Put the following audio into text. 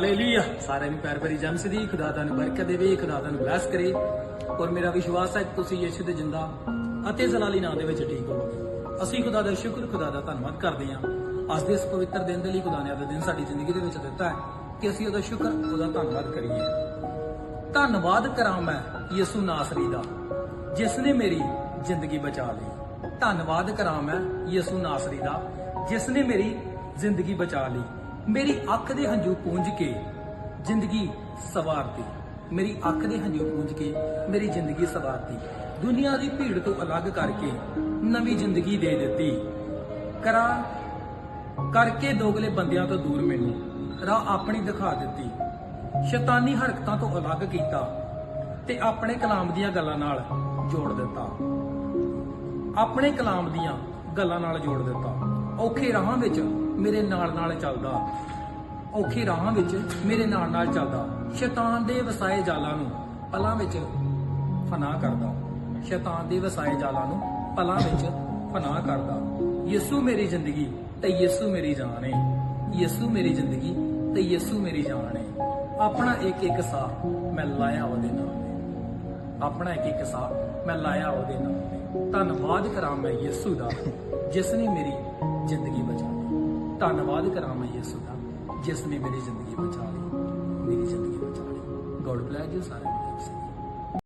ਸਾਰਿਆਂ ਨੂੰ ਪਿਆਰ ਭਰੀ ਜਮਸ ਦੀ ਖੁਦਾ ਤੁਹਾਨੂੰ ਬਰਕਤ ਦੇਵੇ ਖੁਦਾ ਤੁਹਾਨੂੰ ਬਲੈਸ ਕਰੇ। ਔਰ ਮੇਰਾ ਵਿਸ਼ਵਾਸ ਹੈ ਕਿ ਤੁਸੀਂ ਯਿਸੂ ਦੇ ਜਿੰਦਾ ਅਤੇ ਜ਼ਲਾਲੀ ਨਾਂ ਦੇ ਵਿੱਚ ਠੀਕ ਹੋਵੋਗੇ। ਅਸੀਂ ਖੁਦਾ ਦਾ ਸ਼ੁਕਰ, ਖੁਦਾ ਦਾ ਧੰਨਵਾਦ ਕਰਦੇ ਹਾਂ। ਅੱਜ ਦੇ ਇਸ ਪਵਿੱਤਰ ਦਿਨ ਦੇ ਲਈ ਖੁਦਾ ਨੇ ਆਪਣਾ ਦਿਨ ਸਾਡੀ ਜ਼ਿੰਦਗੀ ਦੇ ਵਿੱਚ ਦਿੱਤਾ ਹੈ ਕਿ ਅਸੀਂ ਉਹਦਾ ਸ਼ੁਕਰ, ਉਹਦਾ ਧੰਨਵਾਦ ਕਰੀਏ। ਧੰਨਵਾਦ ਕਰਾਂ ਮੈਂ ਯਿਸੂ ਨਾਸਰੀ ਦਾ, ਜਿਸ ਨੇ ਮੇਰੀ ਜ਼ਿੰਦਗੀ ਬਚਾ ਲਈ। ਧੰਨਵਾਦ ਕਰਾਂ ਮੈਂ ਯਿਸੂ ਨਾਸਰੀ ਦਾ, ਜਿਸ ਨੇ ਮੇਰੀ ਜ਼ਿੰਦਗੀ ਬਚਾ ਲਈ। ਮੇਰੀ ਅੱਖ ਦੇ ਹੰਝੂ ਪੂੰਝ ਕੇ ਜ਼ਿੰਦਗੀ ਸਵਾਰਤੀ ਮੇਰੀ ਅੱਖ ਦੇ ਹੰਝੂ ਪੂੰਝ ਕੇ ਮੇਰੀ ਜ਼ਿੰਦਗੀ ਸਵਾਰਤੀ ਦੁਨੀਆ ਦੀ ਭੀੜ ਤੋਂ ਅਲੱਗ ਕਰਕੇ ਨਵੀਂ ਜ਼ਿੰਦਗੀ ਦੇ ਦਿੱਤੀ। ਕਰਾਂ ਕਰਕੇ ਦੋਗਲੇ ਬੰਦਿਆਂ ਤੋਂ ਦੂਰ ਮੈਨੂੰ। ਰਾਹ ਆਪਣੀ ਦਿਖਾ ਦਿੱਤੀ। ਸ਼ੈਤਾਨੀ ਹਰਕਤਾਂ ਤੋਂ ਅਲੱਗ ਕੀਤਾ ਤੇ ਆਪਣੇ ਕਲਾਮ ਦੀਆਂ ਗੱਲਾਂ ਨਾਲ ਜੋੜ ਦਿੱਤਾ। ਆਪਣੇ ਕਲਾਮ ਦੀਆਂ ਗੱਲਾਂ ਨਾਲ ਜੋੜ ਦਿੱਤਾ। ਔਖੇ ਰਾਹਾਂ ਵਿੱਚ ਮੇਰੇ ਨਾਲ ਨਾਲ ਚੱਲਦਾ। ਔਖੇ ਰਾਹਾਂ ਵਿੱਚ ਮੇਰੇ ਨਾਲ ਨਾਲ ਚੱਲਦਾ। ਸ਼ੈਤਾਨ ਦੇ ਵਸਾਏ ਜਾਲਾਂ ਨੂੰ ਪਲਾਂ ਵਿੱਚ ਫਨਾ ਕਰਦਾ। ਸ਼ੈਤਾਨ ਦੇ ਵਸਾਏ ਜਾਲਾਂ ਨੂੰ ਪਲਾਂ ਵਿੱਚ ਫਨਾ ਕਰਦਾ। ਯਿਸੂ ਮੇਰੀ ਜ਼ਿੰਦਗੀ ਤੇ ਯਿਸੂ ਮੇਰੀ ਜਾਨ ਹੈ ਯਿਸੂ ਮੇਰੀ ਜ਼ਿੰਦਗੀ ਤੇ ਯਿਸੂ ਮੇਰੀ ਜਾਨ ਹੈ ਆਪਣਾ ਇੱਕ ਇੱਕ ਸਾਹ ਮੈਂ ਲਾਇਆ ਉਹਦੇ ਨਾਮ ਤੇ ਆਪਣਾ ਇੱਕ ਇੱਕ ਸਾਹ ਮੈਂ ਲਾਇਆ ਉਹਦੇ ਨਾਮ ਤੇ ਧੰਨਵਾਦ ਕਰਾਂ ਮੈਂ ਯਿਸੂ ਦਾ, ਜਿਸ ਨੇ ਮੇਰੀ ਜ਼ਿੰਦਗੀ ਬਚਾ ਧੰਨਵਾਦ ਕਰਾਂ ਮੈਂ ਯਿਸੂ ਦਾ ਜਿਸ ਨੇ ਮੇਰੀ ਜ਼ਿੰਦਗੀ ਬਚਾ ਲਈ, ਮੇਰੀ ਜ਼ਿੰਦਗੀ ਬਚਾ ਲਈ। ਗੋਡ ਬlesਸ ਯੂ ਸਾਰੇ